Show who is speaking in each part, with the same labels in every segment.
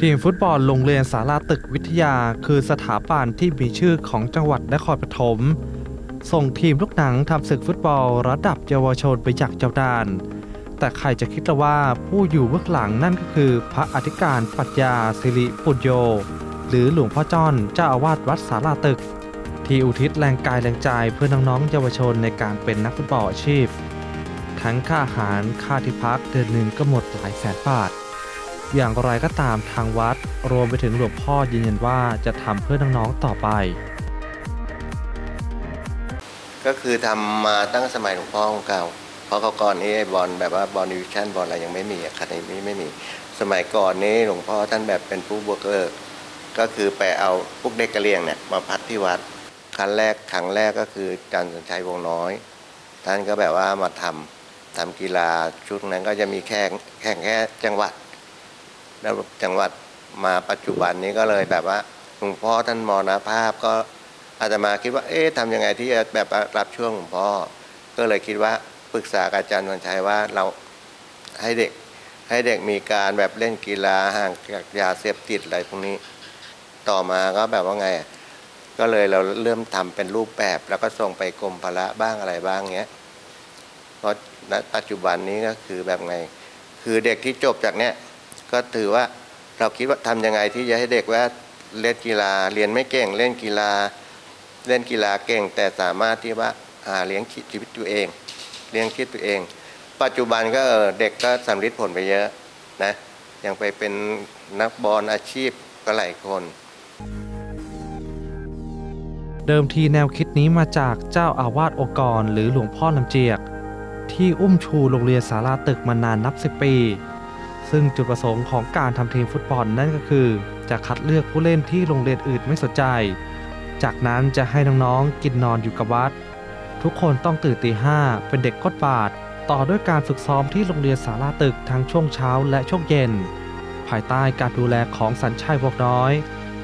Speaker 1: ทีมฟุตบอลโรงเรียนสาราตึกวิทยา คือสถาบันที่มีชื่อของจังหวัดนครปฐมส่งทีมลูกหนังทำศึกฟุตบอลระดับเยาวชนไปอย่างยาวนาน แต่ใครจะคิดละว่าผู้อยู่เบื้องหลังนั่นก็คือ พระอธิการปรัชญาสิริปุญโย หรือหลวงพ่อจ้อนเจ้าอาวาสวัดสาราตึก ที่อุทิศแรงกายแรงใจเพื่อน้องๆเยาวชนในการเป็นนักฟุตบอลอาชีพ ทั้งค่าอาหารค่าที่พักเดือนหนึ่งก็หมดหลายแสนบาท อย่างไรก็ตามทางวัด รวมไปถึงหลวงพ่อยืนยันว่าจะทำเพื่อน้องๆต่อไป
Speaker 2: ก็คือทำมาตั้งสมัยหลวงพ่อของเก่า เพราะเขาก่อนนี้ไอ้บอลแบบว่าบอลดิวิชั่นบอลอะไรยังไม่มีอะคาเดมี่ไม่มี สมัยก่อนนี้หลวงพ่อท่านแบบเป็นผู้บวกเลิก ก็คือไปเอาพวกเด็กกระเลียงเนี่ยมาพัดที่วัด ครั้งแรกครั้งแรกก็คืออาจารย์สัญชัยวงน้อย ท่านก็แบบว่ามาทำทำกีฬาชุดนั้นก็จะมีแข่งแข่งแค่จังหวัด แล้วจังหวัดมาปัจจุบันนี้ก็เลยแบบว่าหลวงพ่อท่านมรณภาพก็อาตมาคิดว่า เอ๊ะทำยังไงที่จะแบบรับช่วงหลวงพ่อ ก็เลยคิดว่าปรึกษาอาจารย์วันชัยว่าเราให้เด็กให้เด็กมีการแบบเล่นกีฬาห่างจากยาเสพติดอะไรพวกนี้ ต่อมาก็แบบว่าไง ก็เลยเราเริ่มทำเป็นรูปแบบ แล้วก็ส่งไปกรมพละบ้างอะไรบ้างเงี้ยเพราะณปัจจุบันนี้ก็คือแบบไง คือเด็กที่จบจากเนี้ย ก็ถือว่าเราคิดว่าทำยังไงที่จะให้เด็กว่าเล่นกีฬาเรียนไม่เก่งเล่นกีฬา เล่นกีฬาเก่ง แต่สามารถที่ว่าหาเลี้ยงชีวิตตัวเอง เลี้ยงชีวิตตัวเอง ปัจจุบันก็เด็กก็สำลิดผลไปเยอะนะอยังไปเป็นนักบอลอาชีพก็หลายคน
Speaker 1: เดิมทีแนวคิดนี้มาจากเจ้าอาวาสองค์กรหรือหลวงพ่อลำเจียก ที่อุ้มชูโรงเรียนสาราตึกมานานนับสิบปี ซึ่งจุดประสงค์ของการทำทีมฟุตบอลนั่นก็คือ จะคัดเลือกผู้เล่นที่โรงเรียนอื่นไม่สนใจ จากนั้นจะให้น้องๆกินนอนอยู่กับวัด ทุกคนต้องตื่นตีห้าเป็นเด็กกดบาท ต่อด้วยการฝึกซ้อมที่โรงเรียนสาราตึกทั้งช่วงเช้าและช่วงเย็น ภายใต้การดูแลของสัญชัยวงน้อย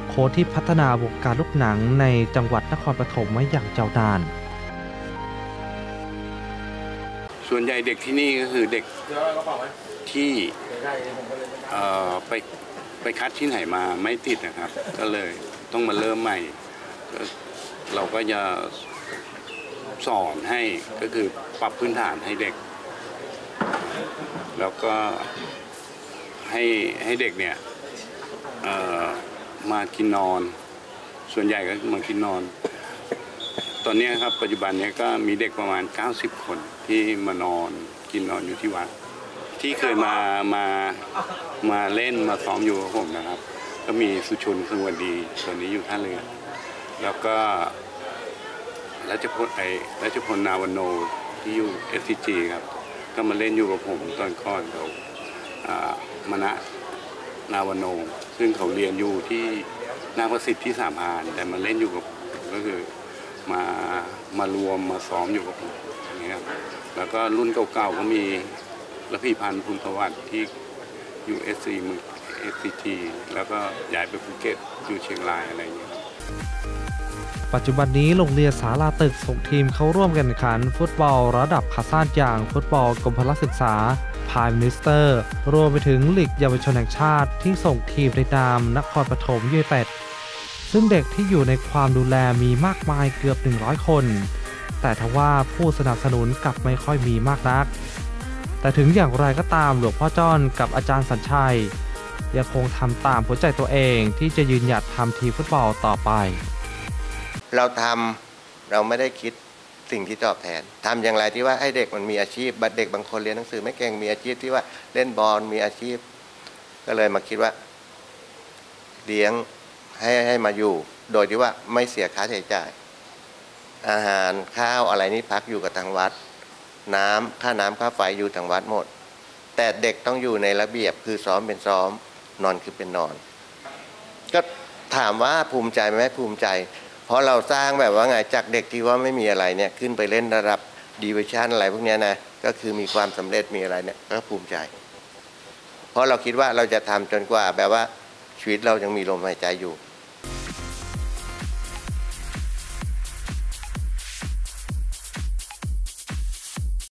Speaker 1: โค้ชที่พัฒนาวงการลูกหนังในจังหวัดนครปฐมมาอย่างยานาน
Speaker 3: ส่วนใหญ่เด็กที่นี่ก็คือเด็กที่ไปไปคัดที่ไหนมาไม่ติดนะครับ ก็เลยต้องมาเริ่มใหม่ เราก็จะสอนให้ก็คือปรับพื้นฐานให้เด็ก แล้วก็ให้ให้เด็กเนี่ยมากินนอน ส่วนใหญ่ก็มากินนอน ตอนนี้ครับปัจจุบันนี้ก็มีเด็กประมาณ 90 คนที่มานอนกินนอนอยู่ที่วัดที่เคยมามามาเล่นมาซ้อมอยู่กับผมนะครับ ก็มีสุชนสงวนดีส่วนนี้อยู่ท่าเรือ แล้วก็รัชพลไอรัชพลนาวันโนที่อยู่เอสจีครับ ก็มาเล่นอยู่กับผมตอนก่อนเขาอามณะนาวโน ซึ่งเขาเรียนอยู่ที่นาประสิทธิ์ที่สามพานแต่มาเล่นอยู่กับผมก็คือ มามารวมมาซ้อมอยู่กับผมอย่างเงี้ยครับแล้วก็รุ่นเก่าๆก็มีระพีพันธ์พุนสวัสดิ์ที่อยู่เอสซีมือเอสซีทีแล้วก็ย้ายไปภูเก็ตอยู่เชียงรายอะไรอย่างเงี้ย
Speaker 1: ปัจจุบันนี้โรงเรียนสาราตึกส่งทีมเข้าร่วมกันขัน ฟุตบอลระดับขาสั้นอย่างฟุตบอลกรมพละศึกษาพายมินิสเตอร์ รวมไปถึงลีกเยาวชนแห่งชาติที่ส่งทีมในนามนครปฐมยูไนเต็ด ซึ่งเด็กที่อยู่ในความดูแลมีมากมายเกือบ 100 คน แต่ทว่าผู้สนับสนุนกลับไม่ค่อยมีมากนัก แต่ถึงอย่างไรก็ตามหลวงพ่อจ้อนกับอาจารย์สัญชัย ยังคงทำตามหัวใจตัวเองที่จะยืนหยัดทำทีมฟุตบอลต่อไป
Speaker 2: เราทำเราไม่ได้คิดสิ่งที่ตอบแทนทำอย่างไรที่ว่าให้เด็กมันมีอาชีพบัดเด็กบางคนเรียนหนังสือไม่เก่งมีอาชีพที่ว่าเล่นบอลมีอาชีพ ก็เลยมาคิดว่าเลี้ยง ให้ให้มาอยู่ โดยที่ว่าไม่เสียค่าใช้จ่าย อาหารข้าวอะไรนี่พักอยู่กับทางวัด น้ำค่าน้ำค่าไฟอยู่ทางวัดหมด แต่เด็กต้องอยู่ในระเบียบคือซ้อมเป็นซ้อม นอนคือเป็นนอน ก็ถามว่าภูมิใจไหมภูมิใจ เพราะเราสร้างแบบว่าไงจากเด็กที่ว่าไม่มีอะไรเนี่ยขึ้นไปเล่นระดับดีเวชั่นอะไรพวกนี้นะก็คือมีความสำเร็จมีอะไรเนี่ยก็ภูมิใจ เพราะเราคิดว่าเราจะทำจนกว่าแบบว่าชีวิตเรายังมีลมหายใจอยู่